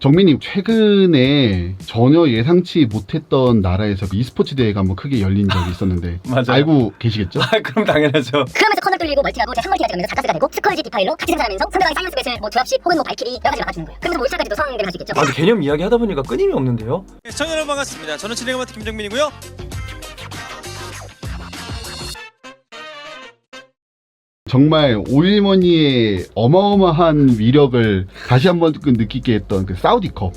정민님 최근에 전혀 예상치 못했던 나라에서 그 e스포츠 대회가 한번 크게 열린 적이 있었는데 맞아요. 알고 계시겠죠? 아 그럼 당연하죠. 그러면서 커널 뚫리고 멀티하고 제 3멀티가 되면서 4가스가 되고 스컬지 디파일로 같이 생산하면서 상대방의 사이언스 배슬 뭐 드랍십 혹은 뭐 발키리 여러 가지 막아주는 거예요. 그러면서 뭐 1차까지도 성대를 할수 있겠죠. 아, 근데 개념 이야기 하다 보니까 끊임이 없는데요. 시청자 여러분 반갑습니다. 저는 진행을 맡은 김정민이고요. 정말 오일머니의 어마어마한 위력을 다시 한번 그 느끼게 했던 그 사우디컵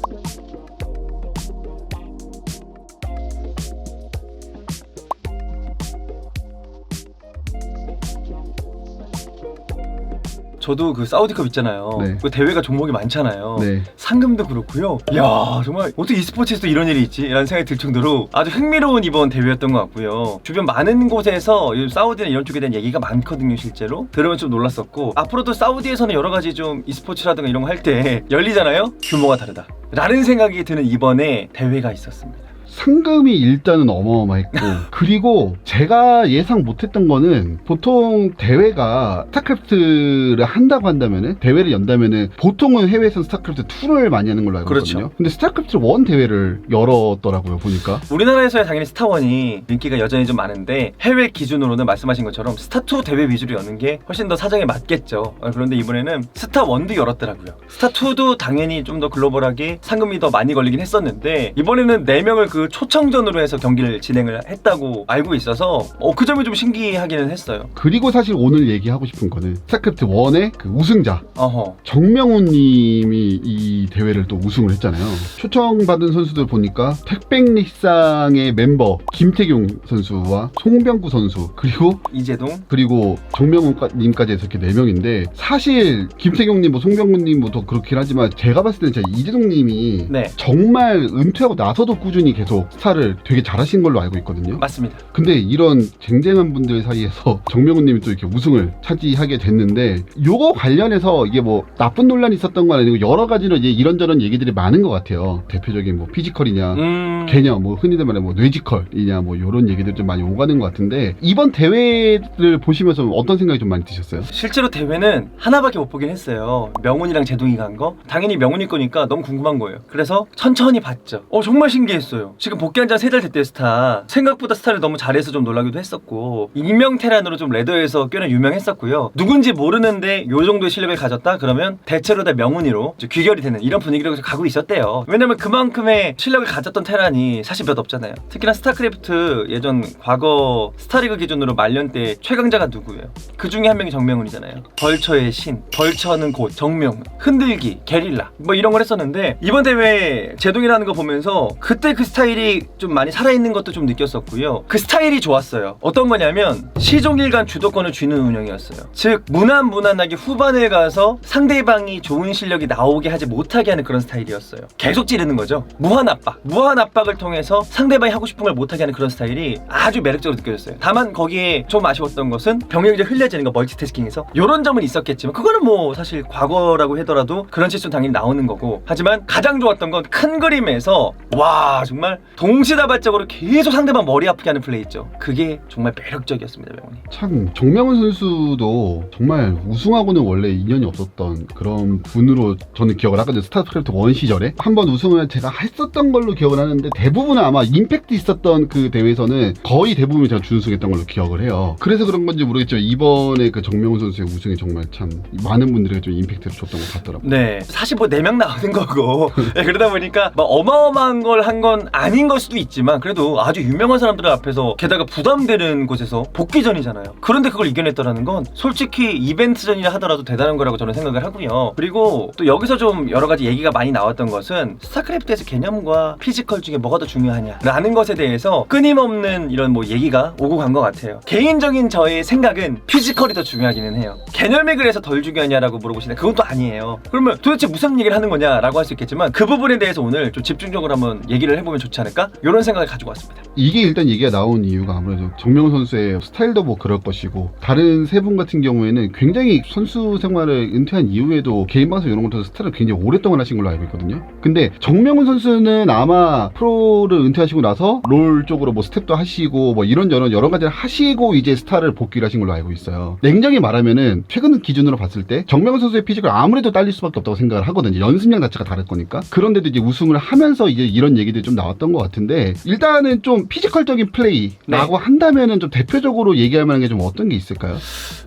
저도 그 사우디컵 있잖아요. 네. 그 대회가 종목이 많잖아요. 네. 상금도 그렇고요. 야 정말 어떻게 e스포츠에서 이런 일이 있지? 라는 생각이 들 정도로 아주 흥미로운 이번 대회였던 것 같고요. 주변 많은 곳에서 사우디나 이런 쪽에 대한 얘기가 많거든요, 실제로. 들으면 좀 놀랐었고 앞으로도 사우디에서는 여러 가지 좀 e스포츠라든가 이런 거 할 때 열리잖아요. 규모가 다르다. 라는 생각이 드는 이번에 대회가 있었습니다. 상금이 일단은 어마어마했고 그리고 제가 예상 못했던 거는 보통 대회가 스타크래프트를 한다고 한다면은 대회를 연다면은 보통은 해외에서는 스타크래프트 2를 많이 하는 걸로 알고 그렇죠. 있거든요. 근데 스타크래프트 1 대회를 열었더라고요 보니까. 우리나라에서야 당연히 스타원이 인기가 여전히 좀 많은데 해외 기준으로는 말씀하신 것처럼 스타2 대회 위주로 여는 게 훨씬 더 사정에 맞겠죠. 어, 그런데 이번에는 스타1도 열었더라고요. 스타2도 당연히 좀 더 글로벌하게 상금이 더 많이 걸리긴 했었는데 이번에는 4명을 그 초청전으로 해서 경기를 진행을 했다고 알고 있어서 어, 그 점이 좀 신기하기는 했어요. 그리고 사실 오늘 얘기하고 싶은 거는 스타크래프트 1의 그 우승자 어허. 정명훈 님이 이 대회를 또 우승을 했잖아요. 초청받은 선수들 보니까 택백리쌍의 멤버 김태경 선수와 송병구 선수 그리고 이재동 그리고 정명훈 님까지 해서 이렇게 네 명인데 사실 김태경 님, 뭐 송병구 님도 그렇긴 하지만 제가 봤을 때는 진짜 이재동 님이 네. 정말 은퇴하고 나서도 꾸준히 계속 스타를 되게 잘하신 걸로 알고 있거든요. 맞습니다. 근데 이런 쟁쟁한 분들 사이에서 정명훈 님이 또 이렇게 우승을 차지하게 됐는데 요거 관련해서 이게 뭐 나쁜 논란이 있었던 건 아니고 여러 가지로 이제 이런저런 얘기들이 많은 것 같아요. 대표적인 뭐 피지컬이냐 음. 개념 뭐 흔히들 말해 뭐 뇌지컬이냐 뭐 요런 얘기들 좀 많이 오가는 것 같은데 이번 대회를 보시면서 어떤 생각이 좀 많이 드셨어요? 실제로 대회는 하나밖에 못 보긴 했어요. 명훈이랑 제동이가 한 거. 당연히 명훈이 거니까 너무 궁금한 거예요. 그래서 천천히 봤죠. 어 정말 신기했어요. 지금 복귀한 지 한 세 달 됐대요 스타. 생각보다 스타를 너무 잘해서 좀 놀라기도 했었고 익명 테란으로 좀 레더에서 꽤나 유명했었고요. 누군지 모르는데 요 정도의 실력을 가졌다 그러면 대체로 다 명훈이로 이제 귀결이 되는 이런 분위기로 가고 있었대요. 왜냐면 그만큼의 실력을 가졌던 테란이 사실 몇 없잖아요. 특히나 스타크래프트 예전 과거 스타리그 기준으로 말년 때 최강자가 누구예요? 그 중에 한 명이 정명훈이잖아요. 벌처의 신, 벌처는 곧 정명훈, 흔들기, 게릴라 뭐 이런 걸 했었는데 이번 대회 제동이라는 거 보면서 그때 그 스타일 이 좀 많이 살아있는 것도 좀 느꼈었고요. 그 스타일이 좋았어요. 어떤 거냐면 시종일관 주도권을 쥐는 운영이었어요. 즉 무난 무난하게 후반에 가서 상대방이 좋은 실력이 나오게 하지 못하게 하는 그런 스타일이었어요. 계속 찌르는 거죠. 무한 압박, 무한 압박을 통해서 상대방이 하고 싶은 걸 못하게 하는 그런 스타일이 아주 매력적으로 느껴졌어요. 다만 거기에 좀 아쉬웠던 것은 병력이 흘려지는 거 멀티태스킹에서 이런 점은 있었겠지만 그거는 뭐 사실 과거라고 하더라도 그런 실수는 당연히 나오는 거고 하지만 가장 좋았던 건 큰 그림에서 와 정말 동시다발적으로 계속 상대방 머리 아프게 하는 플레이 있죠. 그게 정말 매력적이었습니다, 명훈이. 참 정명훈 선수도 정말 우승하고는 원래 인연이 없었던 그런 분으로 저는 기억을 하거든요. 스타크래프트 1 시절에 한 번 우승을 제가 했었던 걸로 기억을 하는데 대부분은 아마 임팩트 있었던 그 대회에서는 거의 대부분 제가 준우승했던 걸로 기억을 해요. 그래서 그런 건지 모르겠지만 이번에 그 정명훈 선수의 우승이 정말 참 많은 분들에게 좀 임팩트를 줬던 것 같더라고요. 네, 사실 뭐 네 명 나오는 거고 네, 그러다 보니까 막 어마어마한 걸 한 건 아닌 걸 수도 있지만 그래도 아주 유명한 사람들 앞에서 게다가 부담되는 곳에서 복귀전이잖아요. 그런데 그걸 이겨냈다라는 건 솔직히 이벤트전이라 하더라도 대단한 거라고 저는 생각을 하고요. 그리고 또 여기서 좀 여러 가지 얘기가 많이 나왔던 것은 스타크래프트에서 개념과 피지컬 중에 뭐가 더 중요하냐라는 것에 대해서 끊임없는 이런 뭐 얘기가 오고 간 것 같아요. 개인적인 저의 생각은 피지컬이 더 중요하기는 해요. 개념이 그래서 덜 중요하냐라고 물어보시는데 그건 또 아니에요. 그러면 도대체 무슨 얘기를 하는 거냐라고 할 수 있겠지만 그 부분에 대해서 오늘 좀 집중적으로 한번 얘기를 해보면 좋지 않을까? 이런 생각을 가지고 왔습니다. 이게 일단 얘기가 나온 이유가 아무래도 정명 선수의 스타일도 뭐 그럴 것이고 다른 세 분 같은 경우에는 굉장히 선수 생활을 은퇴한 이후에도 개인 방송 이런 것도 스타를 굉장히 오랫동안 하신 걸로 알고 있거든요. 근데 정명훈 선수는 아마 프로를 은퇴하시고 나서 롤 쪽으로 뭐 스텝도 하시고 뭐 이런저런 여러 가지를 하시고 이제 스타를 복귀를 하신 걸로 알고 있어요. 냉정히 말하면은 최근 기준으로 봤을 때 정명훈 선수의 피지컬 아무래도 딸릴 수밖에 없다고 생각을 하거든요. 연습량 자체가 다를 거니까. 그런데도 이제 우승을 하면서 이제 이런 얘기들이 좀 나왔던 것 같은데 일단은 좀 피지컬적인 플레이라고 한다면은 좀 대표적으로 얘기할 만한 게 좀 어떤 게 있을까요?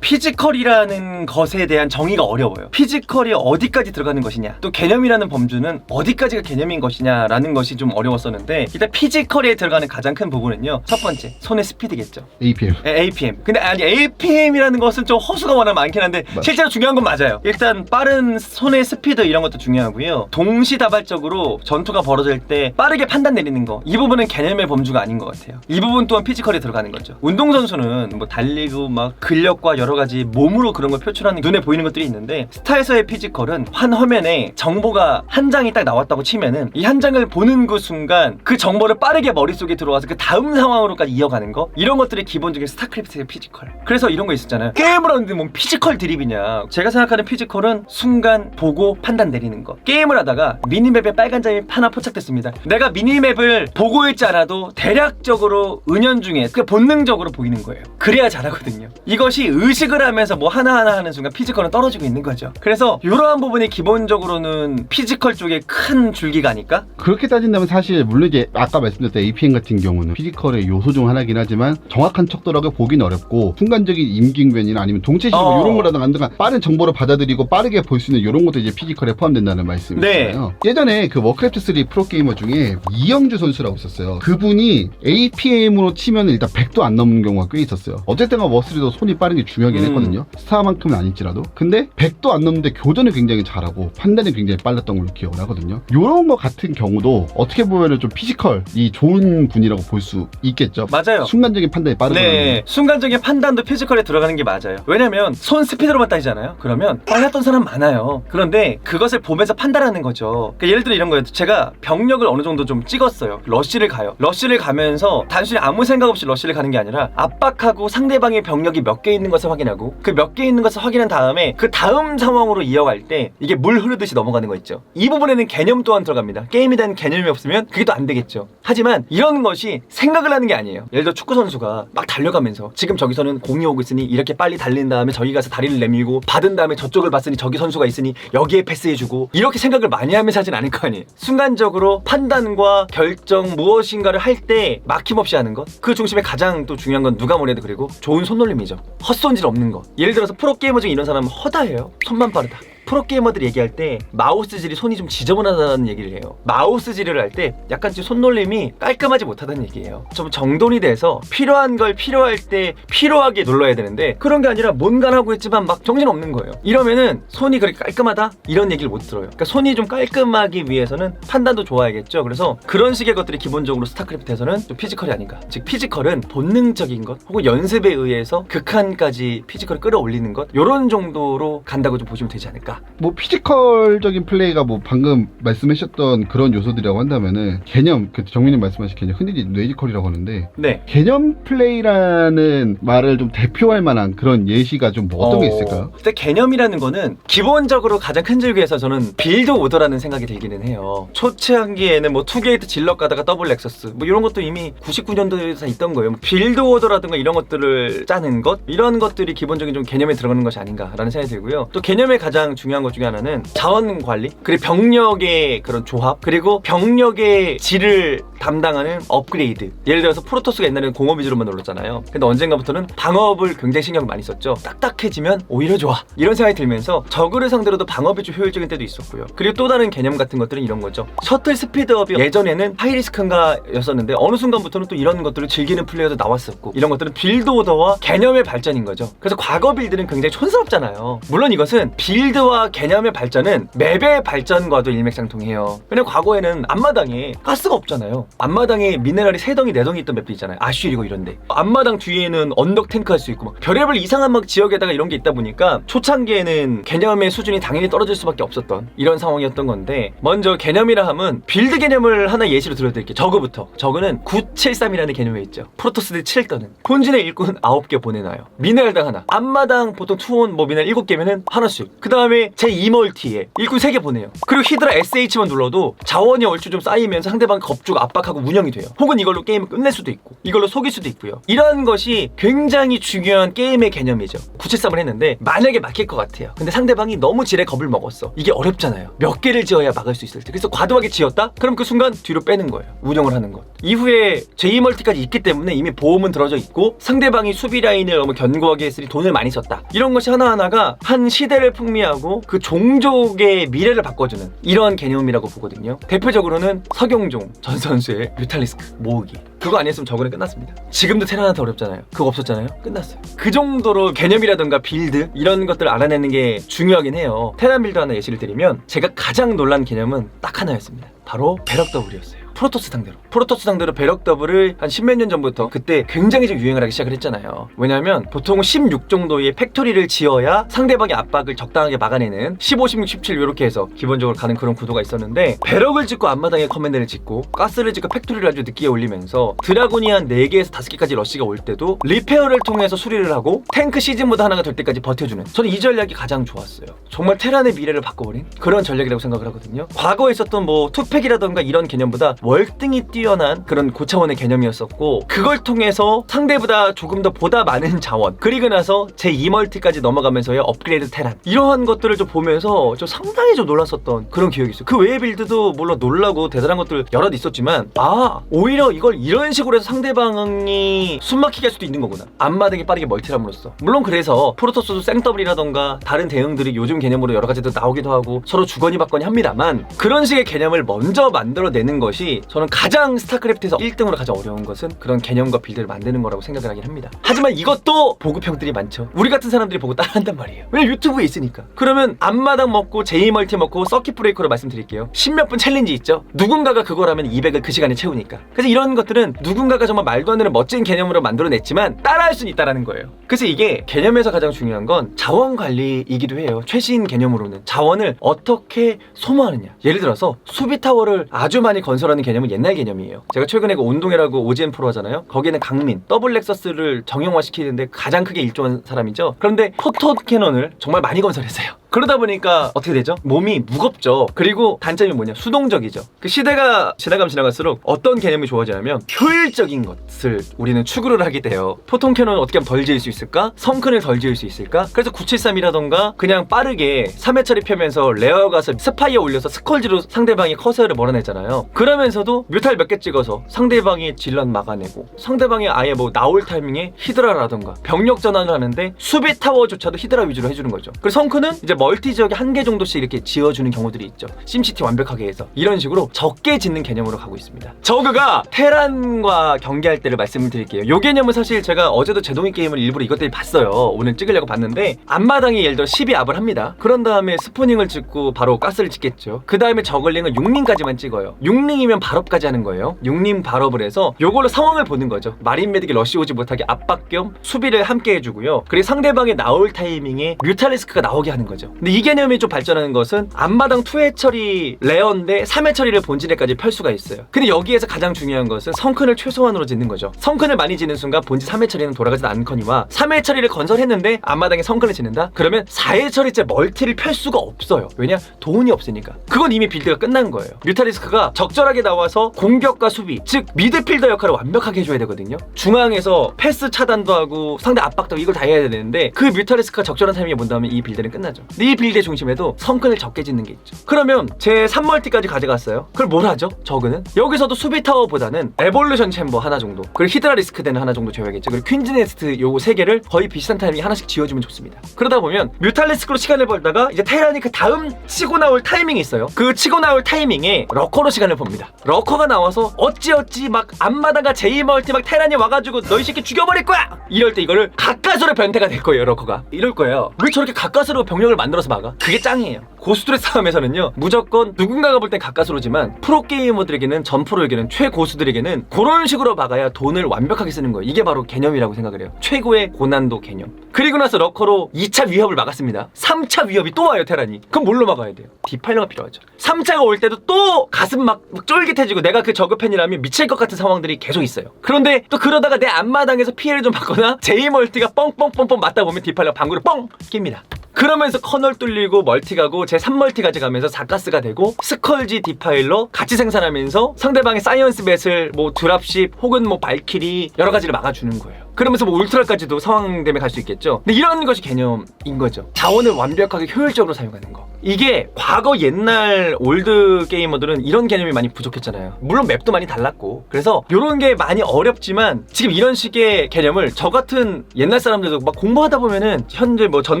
피지컬이라는 것에 대한 정의가 어려워요. 피지컬이 어디까지 들어가는 것이냐, 또 개념이라는 범주는 어디까지가 개념인 것이냐라는 것이 좀 어려웠었는데 일단 피지컬에 들어가는 가장 큰 부분은요. 첫 번째, 손의 스피드겠죠. APM. 에, APM. 근데 아니 APM이라는 것은 좀 허수가 워낙 많긴 한데 맞- 실제로 중요한 건 맞아요. 일단 빠른 손의 스피드 이런 것도 중요하고요. 동시다발적으로 전투가 벌어질 때 빠르게 판단 내리는 거. 이 부분은 개념의 범주가 아닌 것 같아요. 이 부분 또한 피지컬에 들어가는 거죠. 운동선수는 뭐 달리고 막 근력과 여러 가지 몸으로 그런 걸 표출하는 눈에 보이는 것들이 있는데 스타에서의 피지컬은 한 화면에 정보가 한 장이 딱 나왔다고 치면은 이 한 장을 보는 그 순간 그 정보를 빠르게 머릿속에 들어와서 그 다음 상황으로까지 이어가는 거 이런 것들이 기본적인 스타크래프트의 피지컬 그래서 이런 거 있었잖아요 게임을 하는데 뭔 피지컬 드립이냐 제가 생각하는 피지컬은 순간 보고 판단 내리는 거 게임을 하다가 미니맵에 빨간 점이 하나 포착됐습니다 내가 미니맵 을 보고 있지 않아도 대략적으로 은연중에 그 본능적으로 보이는 거예요 그래야 잘하거든요 이것이 의식을 하면서 뭐 하나하나 하는 순간 피지컬은 떨어지고 있는 거죠 그래서 이러한 부분이 기본적으로는 피지컬 쪽에 큰 줄기가 아닐까? 그렇게 따진다면 사실 물론 이제 아까 말씀드렸던 APM 같은 경우는 피지컬의 요소 중 하나긴 하지만 정확한 척도락을 보긴 어렵고 순간적인 임기응변이나 아니면 동체시로 어. 이런 거라든가 한가 빠른 정보를 받아들이고 빠르게 볼 수 있는 이런 것도 이제 피지컬에 포함된다는 말씀이잖아요. 예전에 그 워크래프트 3 프로게이머 중에 이 영주 선수라고 있었어요. 그분이 APM으로 치면 일단 100도 안 넘는 경우가 꽤 있었어요. 어쨌든 워스리도 손이 빠른 게 중요하긴 음. 했거든요. 스타만큼은 아닐지라도. 근데 100도 안 넘는데 교전을 굉장히 잘하고 판단이 굉장히 빨랐던 걸로 기억을 하거든요. 이런 거 같은 경우도 어떻게 보면은 좀 피지컬이 좋은 분이라고 볼 수 있겠죠. 맞아요 순간적인 판단이 빠르거든요. 네, 순간적인 판단도 피지컬에 들어가는 게 맞아요. 왜냐면 손 스피드로만 따지잖아요. 그러면 빨랐던 사람 많아요. 그런데 그것을 보면서 판단하는 거죠. 그러니까 예를 들어 이런 거예요. 제가 병력을 어느 정도 좀 찍 었어요. 러쉬를 가요. 러쉬를 가면서 단순히 아무 생각 없이 러쉬를 가는 게 아니라 압박하고 상대방의 병력이 몇 개 있는 것을 확인하고 그 몇 개 있는 것을 확인한 다음에 그 다음 상황으로 이어갈 때 이게 물 흐르듯이 넘어가는 거 있죠. 이 부분에는 개념 또한 들어갑니다. 게임에 대한 개념이 없으면 그게 또 안 되겠죠. 하지만 이런 것이 생각을 하는 게 아니에요. 예를 들어 축구 선수가 막 달려가면서 지금 저기서는 공이 오고 있으니 이렇게 빨리 달린 다음에 저기 가서 다리를 내밀고 받은 다음에 저쪽을 봤으니 저기 선수가 있으니 여기에 패스해주고 이렇게 생각을 많이 하면서 하진 않을 거 아니에요. 순간적으로 판단과 결정 무엇인가를 할 때 막힘없이 하는 것. 그 중심에 가장 또 중요한 건 누가 뭐래도 그리고 좋은 손놀림이죠. 헛손질 없는 것. 예를 들어서 프로게이머 중에 이런 사람은 허다해요. 손만 빠르다. 프로게이머들이 얘기할 때 마우스질이 손이 좀 지저분하다는 얘기를 해요. 마우스질을 할 때 약간 좀 손놀림이 깔끔하지 못하다는 얘기예요. 좀 정돈이 돼서 필요한 걸 필요할 때 필요하게 눌러야 되는데 그런 게 아니라 뭔가 하고 있지만 막 정신 없는 거예요. 이러면은 손이 그렇게 깔끔하다 이런 얘기를 못 들어요. 그러니까 손이 좀 깔끔하기 위해서는 판단도 좋아야겠죠. 그래서 그런 식의 것들이 기본적으로 스타크래프트에서는 좀 피지컬이 아닌가. 즉 피지컬은 본능적인 것 혹은 연습에 의해서 극한까지 피지컬을 끌어올리는 것 이런 정도로 간다고 좀 보시면 되지 않을까. 뭐 피지컬적인 플레이가 뭐 방금 말씀하셨던 그런 요소들이라고 한다면은 개념 그 정민님 말씀하신 개념 흔히 뇌지컬이라고 하는데 네. 개념 플레이라는 말을 좀 대표할 만한 그런 예시가 좀 뭐 어떤 게 있을까요? 근데 개념이라는 거는 기본적으로 가장 큰 줄기에서 저는 빌드 오더라는 생각이 들기는 해요. 초창기에는 뭐 투게이트 질럿 가다가 더블 렉서스 뭐 이런 것도 이미 99년도에 다 있던 거예요. 뭐 빌드 오더라든가 이런 것들을 짜는 것 이런 것들이 기본적인 좀 개념에 들어가는 것이 아닌가라는 생각이 들고요. 또 개념의 가장 중요한 것 중에 하나는 자원 관리 그리고 병력의 그런 조합 그리고 병력의 질을 담당하는 업그레이드. 예를 들어서 프로토스가 옛날에는 공업 위주로만 놀랐잖아요. 근데 언젠가부터는 방업을 굉장히 신경을 많이 썼죠. 딱딱해지면 오히려 좋아. 이런 생각이 들면서 저그를 상대로도 방업이 좀 효율적인 때도 있었고요. 그리고 또 다른 개념 같은 것들은 이런 거죠. 셔틀 스피드업이 예전에는 하이리스크인가 였었는데 어느 순간부터는 또 이런 것들을 즐기는 플레이어도 나왔었고 이런 것들은 빌드 오더와 개념의 발전인 거죠. 그래서 과거 빌드는 굉장히 촌스럽잖아요. 물론 이것은 빌드와 빌드와 개념의 발전은 맵의 발전과도 일맥상통해요. 왜냐면 과거에는 앞마당에 가스가 없잖아요. 앞마당에 미네랄이 세 덩이 네 덩이 있던 맵도 있잖아요. 아쉬리고 이런데 앞마당 뒤에는 언덕 탱크 할 수 있고 막 별의별 이상한 막 지역에다가 이런 게 있다 보니까 초창기에는 개념의 수준이 당연히 떨어질 수밖에 없었던 이런 상황이었던 건데 먼저 개념이라 함은 빌드 개념을 하나 예시로 들어드릴게요. 저그부터 저그는 973이라는 개념이 있죠. 프로토스들이 7떠는 본진의 일꾼 9개 보내놔요. 미네랄당 하나 앞마당 보통 투혼 뭐 미네랄 7개면은 하나씩 그 다음에 제 2멀티에 일꾼 3개 보내요. 그리고 히드라 SH만 눌러도 자원이 얼추 좀 쌓이면서 상대방 겁주고 압박하고 운영이 돼요. 혹은 이걸로 게임을 끝낼 수도 있고 이걸로 속일 수도 있고요. 이러한 것이 굉장히 중요한 게임의 개념이죠. 973을 했는데 만약에 막힐 것 같아요. 근데 상대방이 너무 지레 겁을 먹었어. 이게 어렵잖아요. 몇 개를 지어야 막을 수 있을 때. 그래서 과도하게 지었다? 그럼 그 순간 뒤로 빼는 거예요. 운영을 하는 것. 이후에 제2멀티까지 있기 때문에 이미 보험은 들어져 있고 상대방이 수비 라인을 너무 견고하게 했으니 돈을 많이 썼다. 이런 것이 하나하나가 한 시대를 풍미하고 그 종족의 미래를 바꿔주는 이러한 개념이라고 보거든요. 대표적으로는 서경종 전 선수의 뮤탈리스크 모으기. 그거 안 했으면 저거는 끝났습니다. 지금도 테란한테 어렵잖아요. 그거 없었잖아요. 끝났어요. 그 정도로 개념이라든가 빌드 이런 것들을 알아내는 게 중요하긴 해요. 테란 빌드 하나 예시를 드리면 제가 가장 놀란 개념은 딱 하나였습니다. 바로 배럭 더블이었어요. 프로토스 상대로. 프로토스 상대로 배럭 더블을 한 십몇 년 전부터 그때 굉장히 좀 유행을 하기 시작을 했잖아요. 왜냐하면 보통 16 정도의 팩토리를 지어야 상대방의 압박을 적당하게 막아내는 15, 16, 17 이렇게 해서 기본적으로 가는 그런 구도가 있었는데 배럭을 짓고 앞마당에 커맨드를 짓고 가스를 짓고 팩토리를 아주 늦게 올리면서 드라군이 한 4개에서 5개까지 러시가 올 때도 리페어를 통해서 수리를 하고 탱크 시즌 모드 하나가 될 때까지 버텨주는. 저는 이 전략이 가장 좋았어요. 정말 테란의 미래를 바꿔버린 그런 전략이라고 생각을 하거든요. 과거에 있었던 뭐 투팩이라던가 이런 개념보다 월등히 뛰어난 그런 고차원의 개념이었었고 그걸 통해서 상대보다 조금 더 보다 많은 자원 그리고 나서 제 2멀티까지 넘어가면서의 업그레이드 테란 이러한 것들을 좀 보면서 좀 상당히 좀 놀랐었던 그런 기억이 있어요. 그 외의 빌드도 물론 놀라고 대단한 것들 여러 있었지만 아 오히려 이걸 이런 식으로 해서 상대방이 숨막히게 할 수도 있는 거구나. 앞마당이 빠르게 멀티함으로써. 물론 그래서 프로토스도 생더블이라던가 다른 대응들이 요즘 개념으로 여러 가지도 나오기도 하고 서로 주거니 받거니 합니다만 그런 식의 개념을 먼저 만들어내는 것이 저는 가장 스타크래프트에서 1등으로 가장 어려운 것은 그런 개념과 빌드를 만드는 거라고 생각을 하긴 합니다. 하지만 이것도 보급형들이 많죠. 우리 같은 사람들이 보고 따라한단 말이에요. 왜냐면 유튜브에 있으니까. 그러면 앞마당 먹고 제이멀티 먹고 서킷 브레이커로 말씀드릴게요. 십몇 분 챌린지 있죠. 누군가가 그걸 하면 200을 그 시간에 채우니까. 그래서 이런 것들은 누군가가 정말 말도 안 되는 멋진 개념으로 만들어냈지만 따라할 수는 있다라는 거예요. 그래서 이게 개념에서 가장 중요한 건 자원 관리이기도 해요. 최신 개념으로는 자원을 어떻게 소모하느냐. 예를 들어서 수비 타워를 아주 많이 건설하는 개념은 옛날 개념이에요. 제가 최근에 그 온동해라고 오지엔 프로 하잖아요. 거기는 강민, 더블 렉서스를 정형화시키는데 가장 크게 일조한 사람이죠. 그런데 포토 캐논을 정말 많이 건설했어요. 그러다 보니까 어떻게 되죠? 몸이 무겁죠. 그리고 단점이 뭐냐? 수동적이죠. 그 시대가 지나가면 지나갈수록 어떤 개념이 좋아지냐면 효율적인 것을 우리는 추구를 하게 돼요. 포통 캐논을 어떻게 하면 덜 지을 수 있을까? 성큰을 덜 지을 수 있을까? 그래서 973이라던가 그냥 빠르게 3회 처리 펴면서 레어 가서 스파이어 올려서 스컬지로 상대방의 커서를 몰아내잖아요. 그러면서 도 뮤탈 몇 개 찍어서 상대방의 질럿 막아내고 상대방이 아예 뭐 나올 타이밍에 히드라라던가 병력 전환을 하는데 수비 타워조차도 히드라 위주로 해주는 거죠. 그리고 성큰은 이제 멀티 지역에 한 개 정도씩 이렇게 지어주는 경우들이 있죠. 심시티 완벽하게 해서 이런 식으로 적게 짓는 개념으로 가고 있습니다. 저그가 테란과 경기할 때를 말씀을 드릴게요. 요 개념은 사실 제가 어제도 제동이 게임을 일부러 이것 때문에 봤어요. 오늘 찍으려고 봤는데 앞마당에 예를 들어 12 압을 합니다. 그런 다음에 스포닝을 찍고 바로 가스를 찍겠죠. 그 다음에 저글링은 6링까지만 찍어요. 6링이면 발업까지 하는 거예요. 6링 발업을 해서 요걸로 상황을 보는 거죠. 마린 메딕이 러시 오지 못하게 압박 겸 수비를 함께 해주고요. 그리고 상대방이 나올 타이밍에 뮤탈리스크가 나오게 하는 거죠. 근데 이 개념이 좀 발전하는 것은 앞마당 2회 처리 레어인데 3회 처리를 본진에까지 펼 수가 있어요. 근데 여기에서 가장 중요한 것은 성큰을 최소한으로 짓는 거죠. 성큰을 많이 짓는 순간 본진 3회 처리는 돌아가지도 않거니와 3회 처리를 건설했는데 앞마당에 성큰을 짓는다? 그러면 4회 처리째 멀티를 펼 수가 없어요. 왜냐? 돈이 없으니까. 그건 이미 빌드가 끝난 거예요. 뮤타리스크가 적절하게 나와서 공격과 수비, 즉 미드필더 역할을 완벽하게 해줘야 되거든요. 중앙에서 패스 차단도 하고 상대 압박도 하고 이걸 다 해야 되는데 그 뮤타리스크가 적절한 타이밍에 본다면 이 빌드는 끝나죠. 이 빌드의 중심에도 성큰을 적게 짓는 게 있죠. 그러면 제 3멀티까지 가져갔어요. 그걸 뭘 하죠? 저그는 여기서도 수비 타워보다는 에볼루션 챔버 하나 정도 그리고 히드라 리스크 되는 하나 정도 줘야겠죠. 그리고 퀸즈 네스트 요거 세 개를 거의 비슷한 타이밍에 하나씩 지어주면 좋습니다. 그러다 보면 뮤탈리스크로 시간을 벌다가 이제 테란이 그 다음 치고 나올 타이밍이 있어요. 그 치고 나올 타이밍에 러커로 시간을 봅니다. 러커가 나와서 어찌어찌 막 앞마다가 제이멀티 막 테란이 와가지고 너희 새끼 죽여버릴 거야! 이럴 때 이거를 가까스로 변태가 될 거예요 러커가. 이럴 거예요. 왜 저렇게 가까스로 병력을 만들어서 막아? 그게 짱이에요. 고수들의 싸움에서는요 무조건 누군가가 볼 땐 가까스로지만 프로게이머들에게는 전 프로에게는 최고수들에게는 그런 식으로 막아야 돈을 완벽하게 쓰는 거예요. 이게 바로 개념이라고 생각을 해요. 최고의 고난도 개념. 그리고 나서 러커로 2차 위협을 막았습니다. 3차 위협이 또 와요 테란이. 그럼 뭘로 막아야 돼요? 디파일러가 필요하죠. 3차가 올 때도 또 가슴 막, 막 쫄 깃해지고 내가 그 저그 팬이라면 미칠 것 같은 상황들이 계속 있어요 그런데 또 그러다가 내 앞마당에서 피해를 좀 받거나 제이 멀티가 뻥뻥뻥뻥 맞다 보면 디파일러 방구를 뻥 낍니다 그러면서 커널 뚫리고 멀티 가고 제 3멀티 가져가면서 4가스가 되고 스컬지 디파일러 같이 생산하면서 상대방의 사이언스 뱃을 뭐 드랍십 혹은 뭐 발키리 여러 가지를 막아주는 거예요. 그러면서 뭐 울트라까지도 상황 되면 갈 수 있겠죠. 근데 이런 것이 개념인 거죠. 자원을 완벽하게 효율적으로 사용하는 거. 이게 과거 옛날 올드 게이머들은 이런 개념이 많이 부족했잖아요. 물론 맵도 많이 달랐고. 그래서 이런 게 많이 어렵지만 지금 이런 식의 개념을 저 같은 옛날 사람들도 막 공부하다 보면은 현재 뭐 전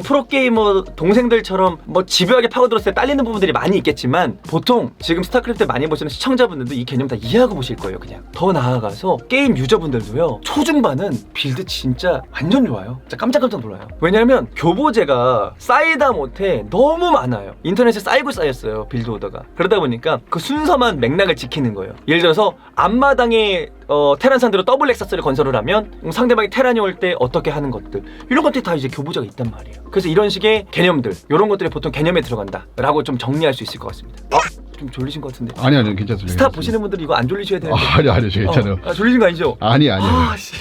프로 게이머 동생들처럼 뭐 집요하게 파고들었을 때 딸리는 부분들이 많이 있겠지만 보통 지금 스타크래프트 많이 보시는 시청자분들도 이 개념 다 이해하고 보실 거예요, 그냥. 더 나아가서 게임 유저분들도요. 초중반은 빌드 진짜 완전 좋아요. 진짜 깜짝깜짝 놀라요. 왜냐면 교보제가 쌓이다 못해 너무 많아요. 인터넷에 쌓이고 쌓였어요. 빌드 오더가. 그러다 보니까 그 순서만 맥락을 지키는 거예요. 예를 들어서 앞마당에 어, 테란 상대로 더블 엑사스를 건설을 하면 음, 상대방이 테란이 올 때 어떻게 하는 것들 이런 것들이 다 이제 교보제가 있단 말이에요. 그래서 이런 식의 개념들 이런 것들이 보통 개념에 들어간다라고 좀 정리할 수 있을 것 같습니다. 어? 좀 졸리신 것 같은데. 아니 아니 괜찮습니다. 스타 괜찮습니다. 보시는 분들 이거 안 졸리셔야 되는데. 아, 아니 아니 저 괜찮아요. 어, 아, 졸리신 거 아니죠? 아니 아니 아니. 아, 씨.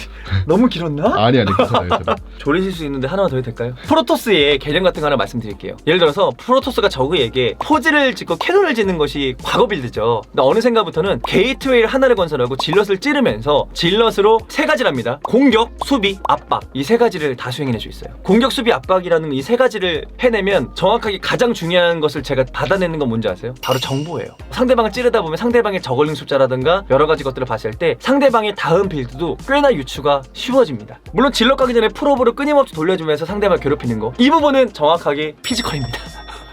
너무 길었나? 아니 아니 괜찮아요. 괜찮아요. 졸리실 수 있는데 하나만 더 해도 될까요? 프로토스의 개념 같은 거 하나 말씀드릴게요. 예를 들어서 프로토스가 저그에게 포즈를 짓고 캐논을 짓는 것이 과거 빌드죠. 근데 어느 생각부터는 게이트웨이를 하나를 건설하고 질럿을 찌르면서 질럿으로 세 가지를 합니다. 공격, 수비, 압박 이 세 가지를 다 수행해낼 수 있어요. 공격, 수비, 압박이라는 이 세 가지를 해내면 정확하게 가장 중요한 것을 제가 받아내는 건 뭔지 아세요? 바로 정보예요. 상대방을 찌르다 보면 상대방의 저글링 숫자라든가 여러 가지 것들을 봤을 때 상대방의 다음 빌드도 꽤나 유추가 쉬워집니다. 물론 질럿 가기 전에 프로브를 끊임없이 돌려주면서 상대방을 괴롭히는 거. 이 부분은 정확하게 피지컬입니다.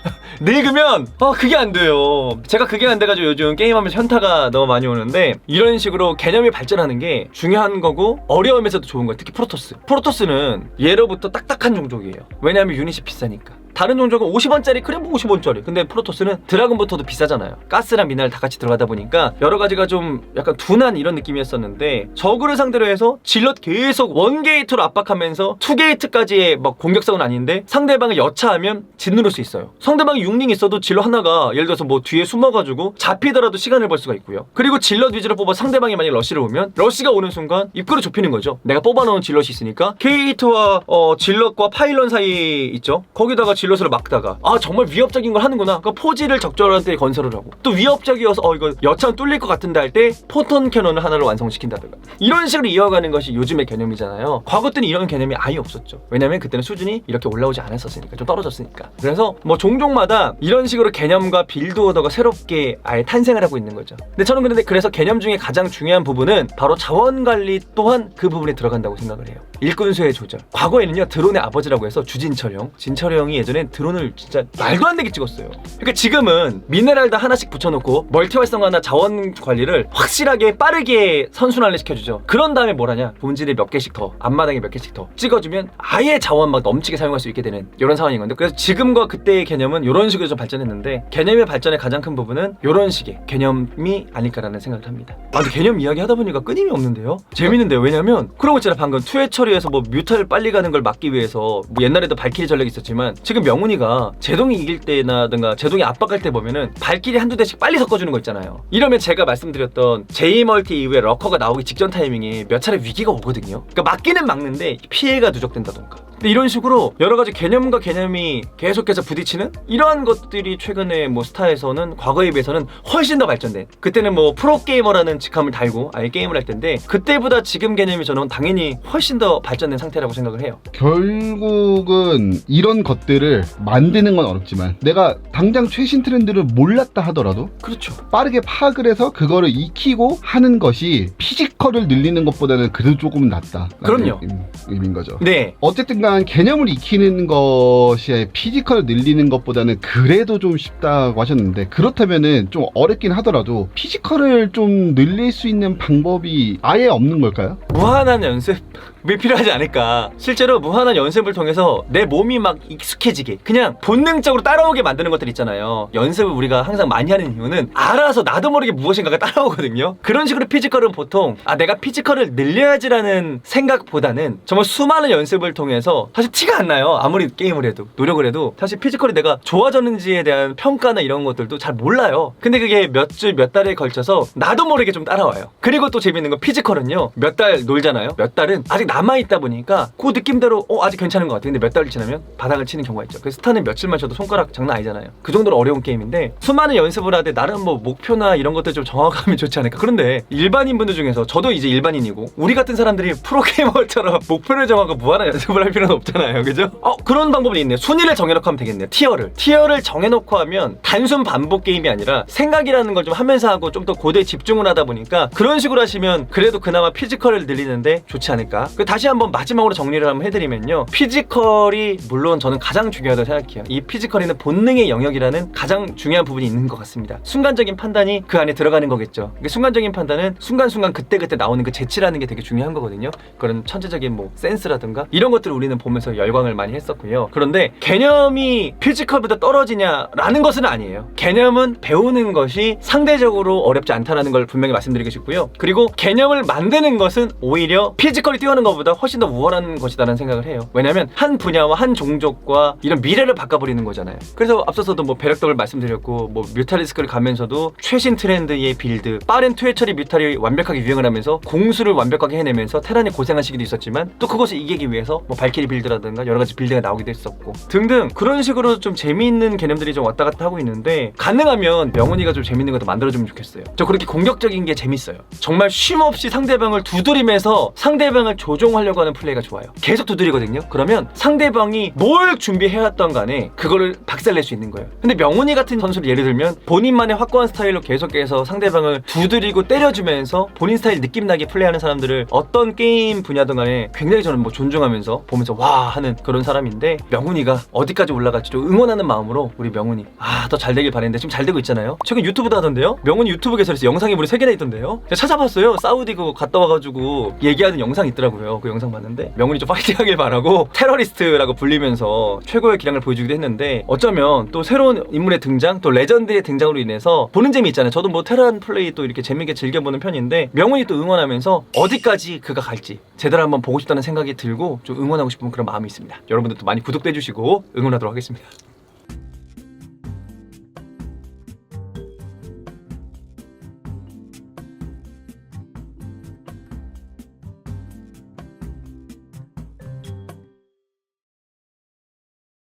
늙으면 아 그게 안 돼요. 제가 그게 안 돼가지고 요즘 게임하면서 현타가 너무 많이 오는데 이런 식으로 개념이 발전하는 게 중요한 거고 어려우면서도 좋은 거예요. 특히 프로토스. 프로토스는 예로부터 딱딱한 종족이에요. 왜냐하면 유닛이 비싸니까. 다른 종족은 50원짜리 그래 뭐 50원짜리. 근데 프로토스는 드라군부터도 비싸잖아요. 가스랑 미네랄 다 같이 들어가다 보니까 여러 가지가 좀 약간 둔한 이런 느낌이었었는데 저그를 상대로 해서 질럿 계속 원게이트로 압박하면서 투게이트까지의 막 공격성은 아닌데 상대방을 여차하면 짓누를 수 있어요. 상대방이 6링 있어도 질럿 하나가 예를 들어서 뭐 뒤에 숨어가지고 잡히더라도 시간을 벌 수가 있고요. 그리고 질럿 위주로 뽑아 상대방이 만약 러시를 오면 러시가 오는 순간 입구를 좁히는 거죠. 내가 뽑아놓은 질럿이 있으니까 게이트와 어, 질럿과 파일런 사이 있죠. 거기다가 질럿으로 막다가 아 정말 위협적인 걸 하는구나. 그러니까 포지를 적절한 때 건설을 하고 또 위협적이어서 어 이거 여차는 뚫릴 것 같은데 할 때 포톤 캐논을 하나를 완성시킨다든가. 이런 식으로 이어가는 것이 요즘의 개념이잖아요. 과거 때는 이런 개념이 아예 없었죠. 왜냐면 그때는 수준이 이렇게 올라오지 않았었으니까 좀 떨어졌으니까. 그래서 뭐 종종마다 이런 식으로 개념과 빌드 오더가 새롭게 아예 탄생을 하고 있는 거죠. 근데 저는 그런데 그래서 개념 중에 가장 중요한 부분은 바로 자원 관리 또한 그 부분에 들어간다고 생각을 해요. 일꾼수의 조절. 과거에는요 드론의 아버지라고 해서 주진철 형 진철 형이 예전에 드론을 진짜 말도 안 되게 찍었어요. 그러니까 지금은 미네랄도 하나씩 붙여놓고 멀티 활성화나 자원 관리를 확실하게 빠르게 선순환을 시켜주죠. 그런 다음에 뭘 하냐? 본질에 몇 개씩 더 앞마당에 몇 개씩 더 찍어주면 아예 자원 막 넘치게 사용할 수 있게 되는 이런 상황인 건데 그래서 지금과 그때의 개념은 이런 식으로 좀 발전했는데 개념의 발전의 가장 큰 부분은 이런 식의 개념이 아닐까라는 생각을 합니다 아 근데 개념 이야기 하다 보니까 끊임이 없는데요? 재밌는데요? 왜냐면 그런 거 있잖아 방금 투회 처리해서 뭐 뮤탈 빨리 가는 걸 막기 위해서 뭐 옛날에도 발키리 전략이 있었지만 지금 명훈이가 제동이 이길 때나든가 제동이 압박할 때 보면은 발키리 한두 대씩 빨리 섞어주는 거 있잖아요. 이러면 제가 말씀드렸던 제이멀티 이후에 러커가 나오기 직전 타이밍에 몇 차례 위기가 오거든요. 그러니까 막기는 막는데 피해가 누적된다던가 근데 이런 식으로 여러 가지 개념과 개념이 계속해서 부딪히는 이러한 것들이 최근에 뭐 스타에서는 과거에 비해서는 훨씬 더 발전된 그때는 뭐 프로게이머라는 직함을 달고 아예 게임을 할 텐데 그때보다 지금 개념이 저는 당연히 훨씬 더 발전된 상태라고 생각을 해요 결국은 이런 것들을 만드는 건 어렵지만 내가 당장 최신 트렌드를 몰랐다 하더라도 그렇죠 빠르게 파악을 해서 그거를 익히고 하는 것이 피지컬을 늘리는 것보다는 그래도 조금 낫다. 그럼요. 의미인 거죠. 네 어쨌든 간 일단 개념을 익히는 것이 피지컬을 늘리는 것보다는 그래도 좀 쉽다고 하셨는데 그렇다면은 좀 어렵긴 하더라도 피지컬을 좀 늘릴 수 있는 방법이 아예 없는 걸까요? 무한한 연습 이 필요하지 않을까. 실제로 무한한 연습을 통해서 내 몸이 막 익숙해지게 그냥 본능적으로 따라오게 만드는 것들 있잖아요. 연습을 우리가 항상 많이 하는 이유는 알아서 나도 모르게 무엇인가가 따라오거든요. 그런 식으로 피지컬은 보통 아 내가 피지컬을 늘려야지라는 생각보다는 정말 수많은 연습을 통해서 사실 티가 안 나요. 아무리 게임을 해도 노력을 해도 사실 피지컬이 내가 좋아졌는지에 대한 평가나 이런 것들도 잘 몰라요. 근데 그게 몇 주 몇 달에 걸쳐서 나도 모르게 좀 따라와요. 그리고 또 재밌는 건 피지컬은요. 몇 달 놀잖아요. 몇 달은 아직 남아 있다 보니까 그 느낌대로 어 아직 괜찮은 것 같아. 근데 몇 달을 지나면 바닥을 치는 경우가 있죠. 그래서 스타는 며칠만 쳐도 손가락 장난 아니잖아요. 그 정도로 어려운 게임인데 수많은 연습을 하되 나름 뭐 목표나 이런 것들 좀 정확하면 좋지 않을까. 그런데 일반인 분들 중에서 저도 이제 일반인이고 우리 같은 사람들이 프로게이머처럼 목표를 정하고 무한한 연습을 할 필요는 없잖아요. 그죠? 어 그런 방법이 있네요. 순위를 정해놓고 하면 되겠네요. 티어를. 티어를 정해놓고 하면 단순 반복 게임이 아니라 생각이라는 걸 좀 하면서 하고 좀 더 고도에 집중을 하다 보니까 그런 식으로 하시면 그래도 그나마 피지컬을 늘리는데 좋지 않을까. 그 다시 한번 마지막으로 정리를 한번 해드리면요. 피지컬이 물론 저는 가장 중요하다고 생각해요. 이 피지컬에는 본능의 영역이라는 가장 중요한 부분이 있는 것 같습니다. 순간적인 판단이 그 안에 들어가는 거겠죠. 그 순간적인 판단은 순간순간 그때그때 나오는 그 재치라는 게 되게 중요한 거거든요. 그런 천재적인 뭐 센스라든가 이런 것들을 우리는 보면서 열광을 많이 했었고요. 그런데 개념이 피지컬보다 떨어지냐라는 것은 아니에요. 개념은 배우는 것이 상대적으로 어렵지 않다라는 걸 분명히 말씀드리고 싶고요. 그리고 개념을 만드는 것은 오히려 피지컬이 뛰어난 것 보다 훨씬 더 우월한 것이다라는 생각을 해요. 왜냐하면 한 분야와 한 종족과 이런 미래를 바꿔버리는 거잖아요. 그래서 앞서서도 뭐 배력덕을 말씀드렸고 뭐 뮤탈리스크를 가면서도 최신 트렌드의 빌드, 빠른 투회 처리 뮤탈이 완벽하게 유행을 하면서 공수를 완벽하게 해내면서 테란이 고생한 시기도 있었지만 또 그것을 이기기 위해서 뭐 발키리 빌드라든가 여러 가지 빌드가 나오기도 했었고 등등 그런 식으로 좀 재미있는 개념들이 좀 왔다 갔다 하고 있는데 가능하면 명훈이가 좀 재밌는 것도 만들어주면 좋겠어요. 저 그렇게 공격적인 게 재밌어요. 정말 쉼 없이 상대방을 두드리면서 상대방을 조 종하려고 하는 플레이가 좋아요. 계속 두드리거든요. 그러면 상대방이 뭘 준비해왔던 간에 그거를 박살낼 수 있는 거예요. 근데 명훈이 같은 선수를 예를 들면 본인만의 확고한 스타일로 계속해서 상대방을 두드리고 때려주면서 본인 스타일 느낌 나게 플레이하는 사람들을 어떤 게임 분야든 간에 굉장히 저는 뭐 존중하면서 보면서 와 하는 그런 사람인데 명훈이가 어디까지 올라갈지 좀 응원하는 마음으로 우리 명훈이 아 더 잘 되길 바랬는데 지금 잘 되고 있잖아요. 최근 유튜브도 하던데요. 명훈이 유튜브 개설해서 영상이 무려 3개나 있던데요. 제가 찾아봤어요. 사우디 그거 갔다 와가지고 얘기하는 영상 있더라고요. 그 영상 봤는데 명훈이 좀 파이팅하길 바라고 테러리스트라고 불리면서 최고의 기량을 보여주기도 했는데 어쩌면 또 새로운 인물의 등장 또 레전드의 등장으로 인해서 보는 재미 있잖아요. 저도 뭐 테란 플레이 또 이렇게 재밌게 즐겨보는 편인데 명훈이 또 응원하면서 어디까지 그가 갈지 제대로 한번 보고 싶다는 생각이 들고 좀 응원하고 싶은 그런 마음이 있습니다. 여러분들도 많이 구독도 해주시고 응원하도록 하겠습니다.